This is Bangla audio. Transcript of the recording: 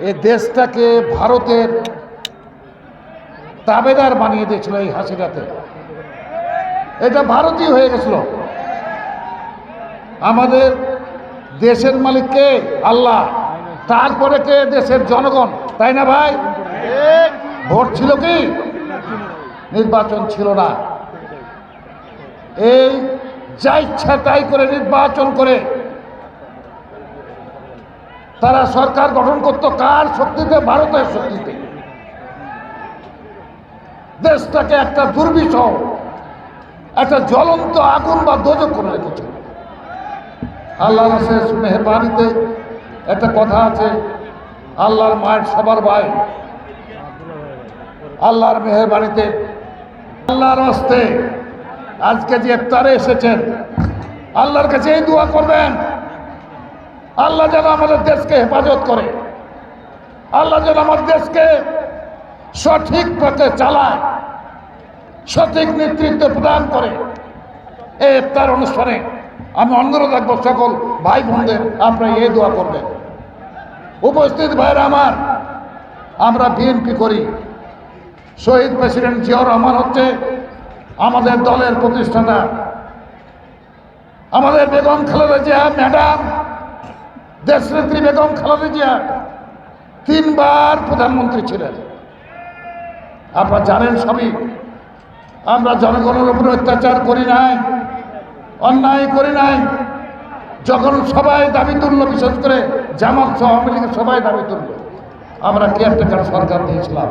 এ দেশটাকে ভারতের তাবেদার বানিয়ে দিয়েছিল এই হাসিনাতে। এটা ভারতীয় হয়ে গেছিল। আমাদের দেশের মালিক কে? আল্লাহ। তারপরে কে দেশের জনগণ? তাই না ভাই? ভোট ছিল কি? নির্বাচন ছিল না। এই যা ইচ্ছা তাই করে নির্বাচন করে তারা সরকার গঠন করত কার শক্তিতে? ভারতের শক্তিতে। দেশটাকে একটা দুর্বিষহ, একটা জ্বলন্ত আগুন বা দোজক করে রেখেছে। আল্লাহ শেষ মেহরবানিতে একটা কথা আছে, আল্লাহর মায়ের সবার ভাই। আল্লাহর মেহরবানিতে আল্লাহর হস্তে আজকে যে ইফতারে এসেছেন, আল্লাহর কাছে এই দোয়া করবেন। আল্লাহ যেন আমাদের দেশকে হেফাজত করে। আল্লাহ যেন আমাদের দেশকে সঠিক পথে চালায়, সঠিক নেতৃত্ব প্রদান করে। এই ইফতার অনুষ্ঠানে আমি অনুরোধ রাখব সকল ভাই বোনদের আপনারা এই দোয়া করবেন। উপস্থিত ভাইরা আমার, আমরা বিএনপি করি। শহীদ প্রেসিডেন্ট জিয়াউর রহমান হচ্ছে আমাদের দলের প্রতিষ্ঠাতা। আমাদের বেগম খালেদা জিয়া, ম্যাডাম দেশনেত্রী বেগম খালেদা জিয়া তিনবার প্রধানমন্ত্রী ছিলেন। আপনারা জানেন সবই। আমরা জনগণের উপরে অত্যাচার করি নাই, অন্যায় করি নাই। যখন সবাই দাবি তুলল, বিশেষ করে জামাত সহ আওয়ামী লীগের সবাই দাবি তুলল। আমরা কেয়ারটেকার সরকার দিয়েছিলাম?